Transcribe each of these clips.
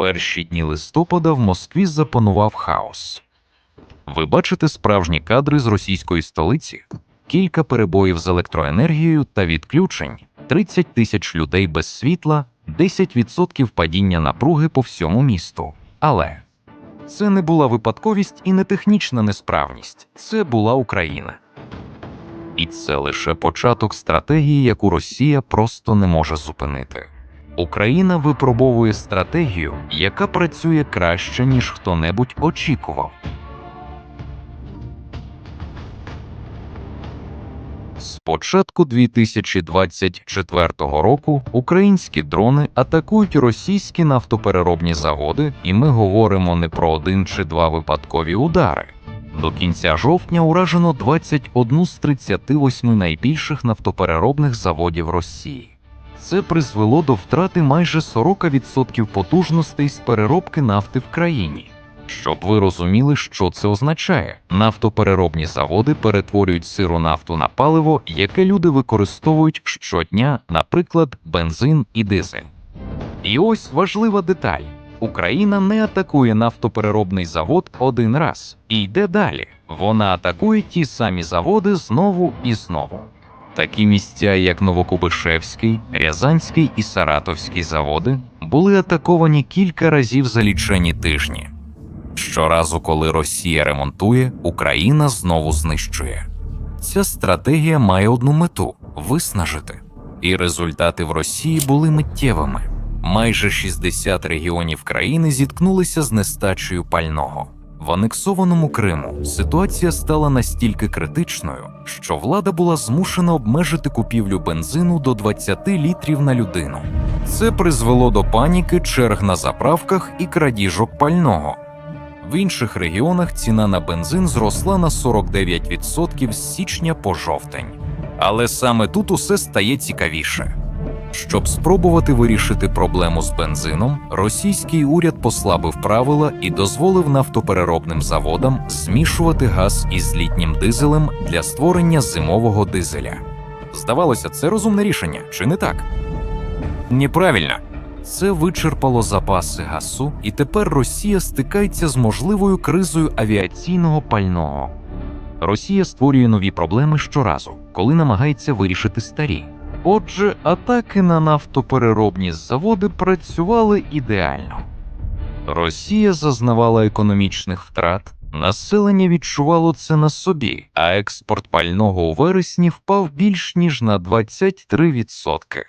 перші дні листопада в Москві запанував хаос. Ви бачите справжні кадри з російської столиці, кілька перебоїв з електроенергією та відключень, 30 тисяч людей без світла, 10% падіння напруги по всьому місту. Але це не була випадковість і не технічна несправність, це була Україна. І це лише початок стратегії, яку Росія просто не може зупинити. Україна випробовує стратегію, яка працює краще, ніж хто-небудь очікував. З початку 2024 року українські дрони атакують російські нафтопереробні заводи, і ми говоримо не про один чи два випадкові удари. До кінця жовтня уражено 21 з 38 найбільших нафтопереробних заводів Росії. Це призвело до втрати майже 40% потужностей з переробки нафти в країні. Щоб ви розуміли, що це означає, нафтопереробні заводи перетворюють сиру нафту на паливо, яке люди використовують щодня, наприклад, бензин і дизель. І ось важлива деталь: Україна не атакує нафтопереробний завод один раз і йде далі. Вона атакує ті самі заводи знову і знову. Такі місця, як Новокубишевський, Рязанський і Саратовський заводи, були атаковані кілька разів за лічені тижні. Щоразу, коли Росія ремонтує, Україна знову знищує. Ця стратегія має одну мету виснажити. І результати в Росії були миттєвими. Майже 60 регіонів країни зіткнулися з нестачею пального. В анексованому Криму ситуація стала настільки критичною, що влада була змушена обмежити купівлю бензину до 20 літрів на людину. Це призвело до паніки, черг на заправках і крадіжок пального. В інших регіонах ціна на бензин зросла на 49% з січня по жовтень. Але саме тут усе стає цікавіше. Щоб спробувати вирішити проблему з бензином, російський уряд послабив правила і дозволив нафтопереробним заводам змішувати газ із літнім дизелем для створення зимового дизеля. Здавалося, це розумне рішення, чи не так? Неправильно. Це вичерпало запаси газу, і тепер Росія стикається з можливою кризою авіаційного пального. Росія створює нові проблеми щоразу, коли намагається вирішити старі. Отже, атаки на нафтопереробні заводи працювали ідеально. Росія зазнавала економічних втрат, населення відчувало це на собі, а експорт пального у вересні впав більш ніж на 23%.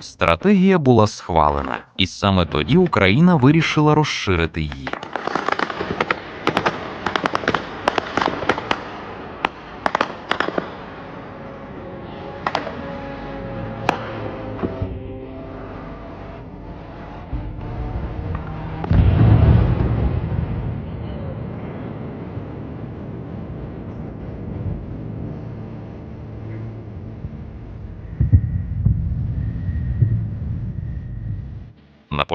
Стратегія була схвалена, і саме тоді Україна вирішила розширити її.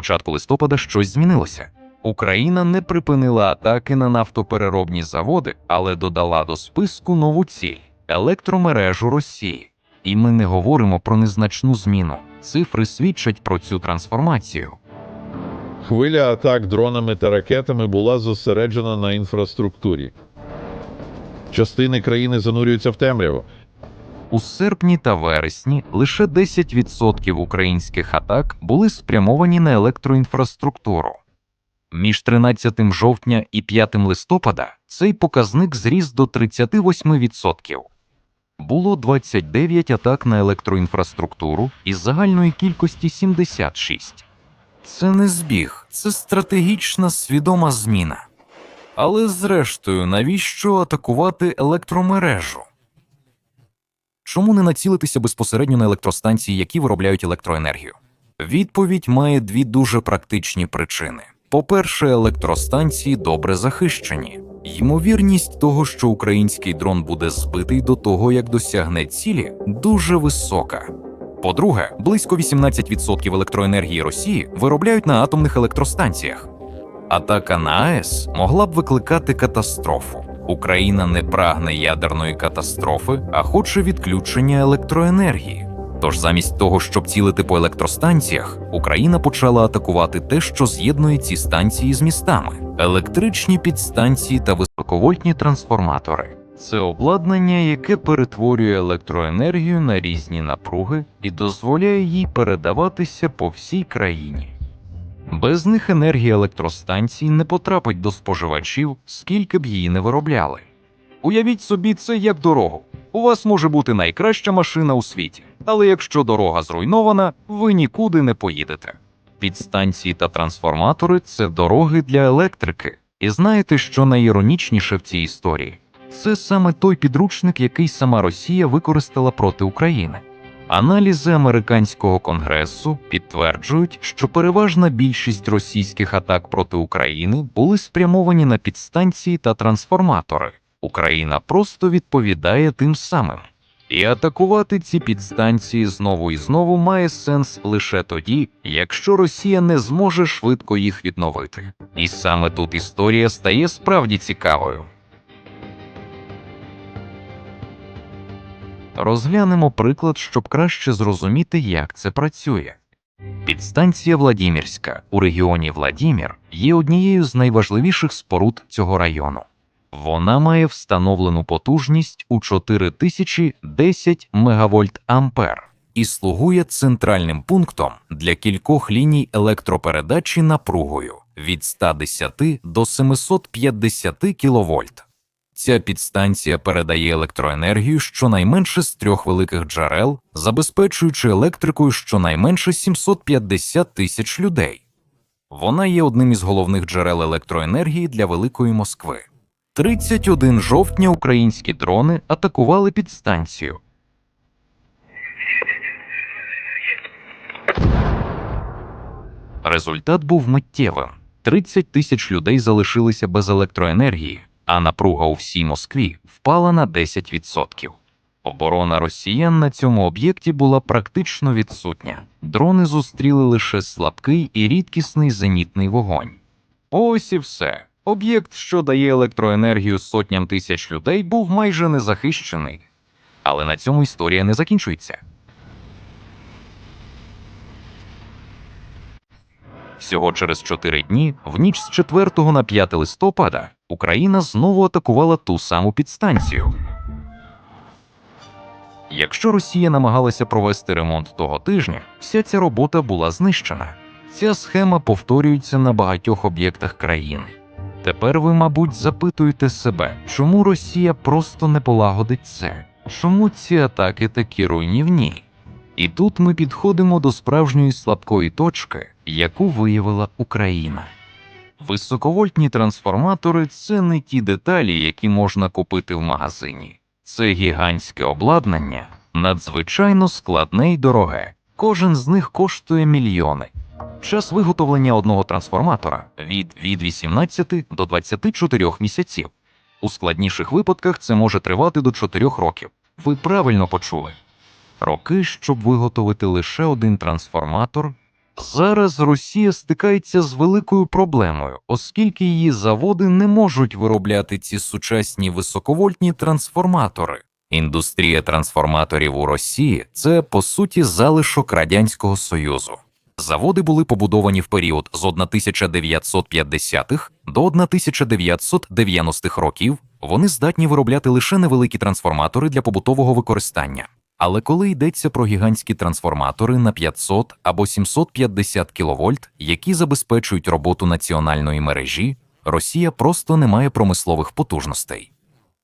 Початку листопада щось змінилося. Україна не припинила атаки на нафтопереробні заводи, але додала до списку нову ціль електромережу Росії. І ми не говоримо про незначну зміну. Цифри свідчать про цю трансформацію. Хвиля атак дронами та ракетами була зосереджена на інфраструктурі. Частини країни занурюються в темряву. У серпні та вересні лише 10% українських атак були спрямовані на електроінфраструктуру. Між 13 жовтня і 5 листопада цей показник зріс до 38%. Було 29 атак на електроінфраструктуру із загальної кількості 76. Це не збіг, це стратегічна свідома зміна. Але зрештою, навіщо атакувати електромережу? Чому не націлитися безпосередньо на електростанції, які виробляють електроенергію? Відповідь має дві дуже практичні причини. По-перше, електростанції добре захищені. Ймовірність того, що український дрон буде збитий до того, як досягне цілі, дуже висока. По-друге, близько 18% електроенергії Росії виробляють на атомних електростанціях. Атака на АЕС могла б викликати катастрофу. Україна не прагне ядерної катастрофи, а хоче відключення електроенергії. Тож замість того, щоб цілити по електростанціях, Україна почала атакувати те, що з'єднує ці станції з містами: електричні підстанції та високовольтні трансформатори. Це обладнання, яке перетворює електроенергію на різні напруги і дозволяє їй передаватися по всій країні. Без них енергія електростанцій не потрапить до споживачів, скільки б її не виробляли. Уявіть собі це як дорогу. У вас може бути найкраща машина у світі, але якщо дорога зруйнована, ви нікуди не поїдете. Підстанції та трансформатори це дороги для електрики. І знаєте, що найіронічніше в цій історії? Це саме той підручник, який сама Росія використала проти України. Аналізи американського конгресу підтверджують, що переважна більшість російських атак проти України були спрямовані на підстанції та трансформатори. Україна просто відповідає тим самим. І атакувати ці підстанції знову і знову має сенс лише тоді, якщо Росія не зможе швидко їх відновити. І саме тут історія стає справді цікавою. Розглянемо приклад, щоб краще зрозуміти, як це працює. Підстанція Владімірська у регіоні Владімір є однією з найважливіших споруд цього району. Вона має встановлену потужність у 4010 МВт Ампер і слугує центральним пунктом для кількох ліній електропередачі напругою від 110 до 750 кВт. Ця підстанція передає електроенергію щонайменше з трьох великих джерел, забезпечуючи електрикою щонайменше 750 тисяч людей. Вона є одним із головних джерел електроенергії для Великої Москви. 31 жовтня українські дрони атакували підстанцію. Результат був миттєвим: 30 тисяч людей залишилися без електроенергії, а напруга у всій Москві впала на 10%. Оборона росіян на цьому об'єкті була практично відсутня. Дрони зустріли лише слабкий і рідкісний зенітний вогонь. Ось і все. Об'єкт, що дає електроенергію сотням тисяч людей, був майже незахищений. Але на цьому історія не закінчується. Всього через чотири дні, в ніч з 4 на 5 листопада, Україна знову атакувала ту саму підстанцію. Якщо Росія намагалася провести ремонт того тижня, вся ця робота була знищена. Ця схема повторюється на багатьох об'єктах країни. Тепер ви, мабуть, запитуєте себе, чому Росія просто не полагодить це? Чому ці атаки такі руйнівні? І тут ми підходимо до справжньої слабкої точки, яку виявила Україна. Високовольтні трансформатори це не ті деталі, які можна купити в магазині. Це гігантське обладнання, надзвичайно складне й дороге. Кожен з них коштує мільйони. Час виготовлення одного трансформатора від, від 18 до 24 місяців. У складніших випадках це може тривати до 4 років. Ви правильно почули. Роки, щоб виготовити лише один трансформатор. Зараз Росія стикається з великою проблемою, оскільки її заводи не можуть виробляти ці сучасні високовольтні трансформатори. Індустрія трансформаторів у Росії це по суті залишок Радянського Союзу. Заводи були побудовані в період з 1950-х до 1990-х років. Вони здатні виробляти лише невеликі трансформатори для побутового використання. Але коли йдеться про гігантські трансформатори на 500 або 750 кВт, які забезпечують роботу національної мережі, Росія просто не має промислових потужностей.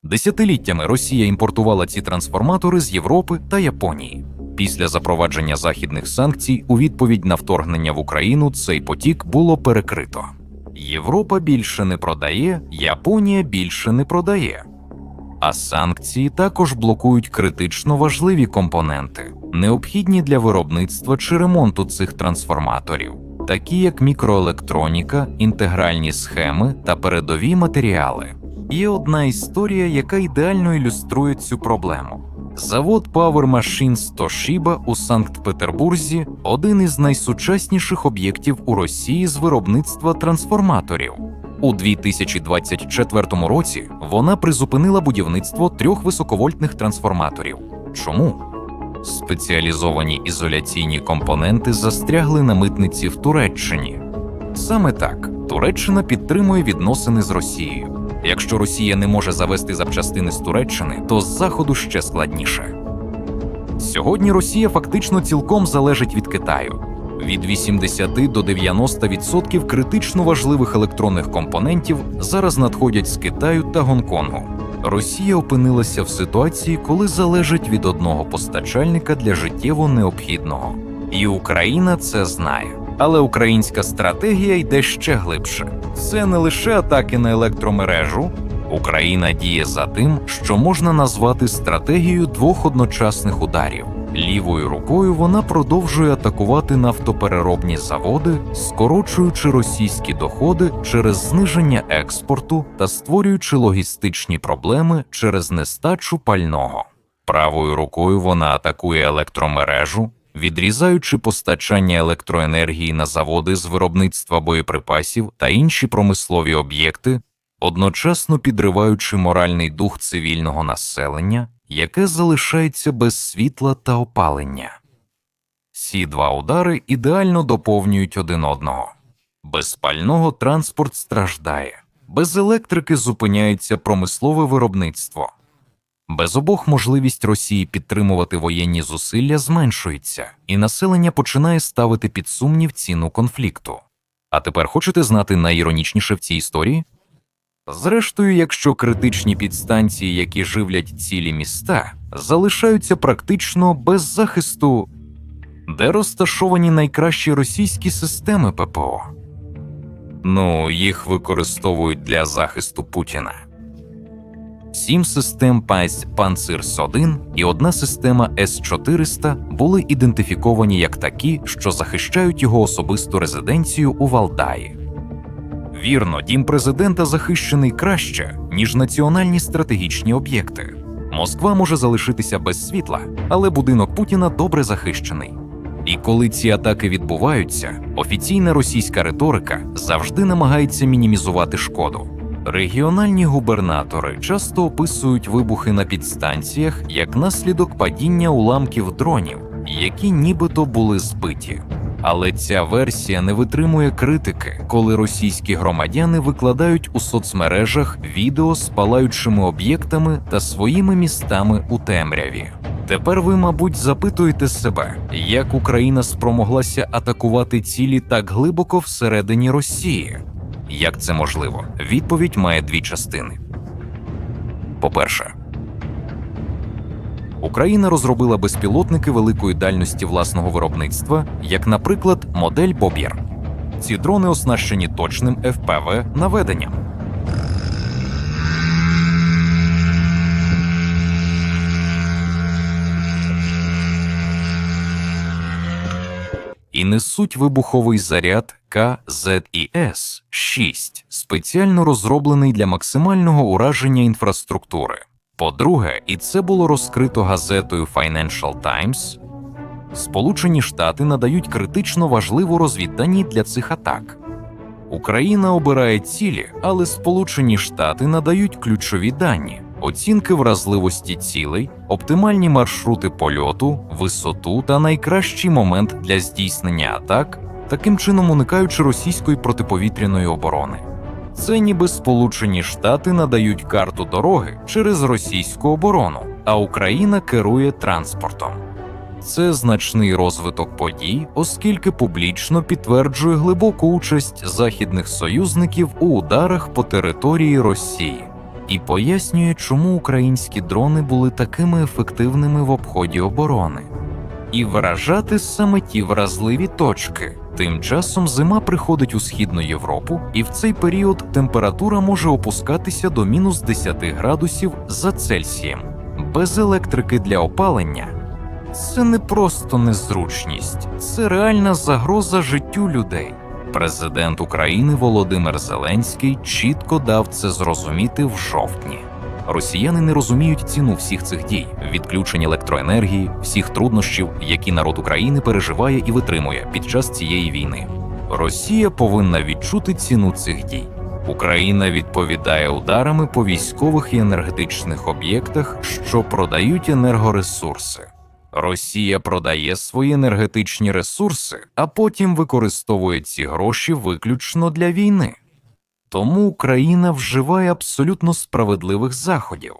Десятиліттями Росія імпортувала ці трансформатори з Європи та Японії. Після запровадження західних санкцій у відповідь на вторгнення в Україну цей потік було перекрито. Європа більше не продає, Японія більше не продає. А санкції також блокують критично важливі компоненти, необхідні для виробництва чи ремонту цих трансформаторів, такі як мікроелектроніка, інтегральні схеми та передові матеріали. Є одна історія, яка ідеально ілюструє цю проблему. Завод Power Machines Toshiba у Санкт-Петербурзі один із найсучасніших об'єктів у Росії з виробництва трансформаторів. У 2024 році вона призупинила будівництво трьох високовольтних трансформаторів. Чому? Спеціалізовані ізоляційні компоненти застрягли на митниці в Туреччині. Саме так Туреччина підтримує відносини з Росією. Якщо Росія не може завести запчастини з Туреччини, то з заходу ще складніше. Сьогодні Росія фактично цілком залежить від Китаю. Від 80 до 90% критично важливих електронних компонентів зараз надходять з Китаю та Гонконгу. Росія опинилася в ситуації, коли залежить від одного постачальника для життєво необхідного. І Україна це знає. Але українська стратегія йде ще глибше. Це не лише атаки на електромережу. Україна діє за тим, що можна назвати стратегією двох одночасних ударів. Лівою рукою вона продовжує атакувати нафтопереробні заводи, скорочуючи російські доходи через зниження експорту та створюючи логістичні проблеми через нестачу пального. Правою рукою вона атакує електромережу, відрізаючи постачання електроенергії на заводи з виробництва боєприпасів та інші промислові об'єкти, одночасно підриваючи моральний дух цивільного населення, яке залишається без світла та опалення. Ці два удари ідеально доповнюють один одного. Без пального транспорт страждає, без електрики зупиняється промислове виробництво. Без обох можливість Росії підтримувати воєнні зусилля зменшується, і населення починає ставити під сумнів ціну конфлікту. А тепер хочете знати найіронічніше в цій історії? Зрештою, якщо критичні підстанції, які живлять цілі міста, залишаються практично без захисту, де розташовані найкращі російські системи ППО? Ну, їх використовують для захисту Путіна. Сім систем ПАС Панцирс-1 і одна система С-400 були ідентифіковані як такі, що захищають його особисту резиденцію у Валдаї. Вірно, дім президента захищений краще, ніж національні стратегічні об'єкти. Москва може залишитися без світла, але будинок Путіна добре захищений. І коли ці атаки відбуваються, офіційна російська риторика завжди намагається мінімізувати шкоду. Регіональні губернатори часто описують вибухи на підстанціях як наслідок падіння уламків дронів, які нібито були збиті. Але ця версія не витримує критики, коли російські громадяни викладають у соцмережах відео з палаючими об'єктами та своїми містами у темряві. Тепер ви, мабуть, запитуєте себе, як Україна спромоглася атакувати цілі так глибоко всередині Росії. Як це можливо? Відповідь має дві частини. По-перше, Україна розробила безпілотники великої дальності власного виробництва, як, наприклад, модель Боб'єр. Ці дрони оснащені точним FPV наведенням. і несуть вибуховий заряд КЗІС-6, спеціально розроблений для максимального ураження інфраструктури. По-друге, і це було розкрито газетою Financial Times, Сполучені Штати надають критично важливу розвіддані для цих атак. Україна обирає цілі, але Сполучені Штати надають ключові дані, оцінки вразливості цілей, оптимальні маршрути польоту, висоту та найкращий момент для здійснення атак, таким чином уникаючи російської протиповітряної оборони. Це ніби Сполучені Штати надають карту дороги через російську оборону, а Україна керує транспортом. Це значний розвиток подій, оскільки публічно підтверджує глибоку участь західних союзників у ударах по території Росії і пояснює, чому українські дрони були такими ефективними в обході оборони. І вражати саме ті вразливі точки. Тим часом зима приходить у східну Європу, і в цей період температура може опускатися до мінус 10 градусів за Цельсієм. Без електрики для опалення це не просто незручність, це реальна загроза життю людей. Президент України Володимир Зеленський чітко дав це зрозуміти в жовтні. Росіяни не розуміють ціну всіх цих дій, відключень електроенергії, всіх труднощів, які народ України переживає і витримує під час цієї війни. Росія повинна відчути ціну цих дій. Україна відповідає ударами по військових і енергетичних об'єктах, що продають енергоресурси. Росія продає свої енергетичні ресурси, а потім використовує ці гроші виключно для війни. Тому Україна вживає абсолютно справедливих заходів.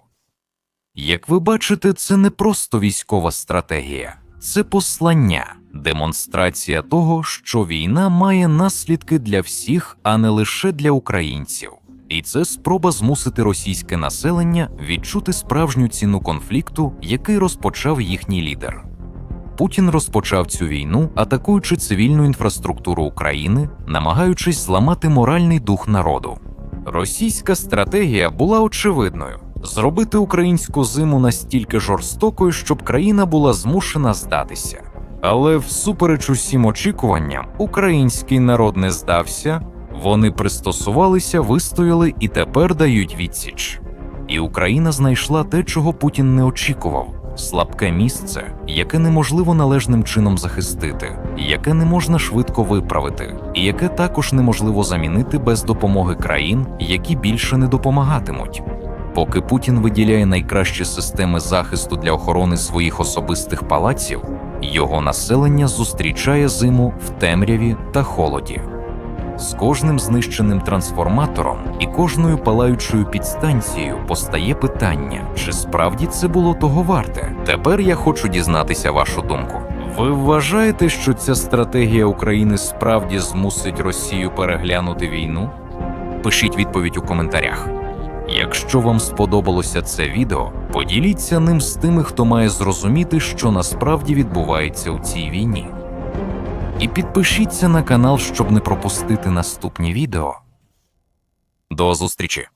Як ви бачите, це не просто військова стратегія, це послання, демонстрація того, що війна має наслідки для всіх, а не лише для українців. І це спроба змусити російське населення відчути справжню ціну конфлікту, який розпочав їхній лідер. Путін розпочав цю війну, атакуючи цивільну інфраструктуру України, намагаючись зламати моральний дух народу. Російська стратегія була очевидною: зробити українську зиму настільки жорстокою, щоб країна була змушена здатися. Але всупереч усім очікуванням, український народ не здався, вони пристосувалися, вистояли і тепер дають відсіч. І Україна знайшла те, чого Путін не очікував слабке місце, яке неможливо належним чином захистити, яке не можна швидко виправити, і яке також неможливо замінити без допомоги країн, які більше не допомагатимуть. Поки Путін виділяє найкращі системи захисту для охорони своїх особистих палаців, його населення зустрічає зиму в темряві та холоді. З кожним знищеним трансформатором і кожною палаючою підстанцією постає питання, чи справді це було того варте. Тепер я хочу дізнатися вашу думку. Ви вважаєте, що ця стратегія України справді змусить Росію переглянути війну? Пишіть відповідь у коментарях. Якщо вам сподобалося це відео, поділіться ним з тими, хто має зрозуміти, що насправді відбувається у цій війні. І підпишіться на канал, щоб не пропустити наступні відео. До зустрічі!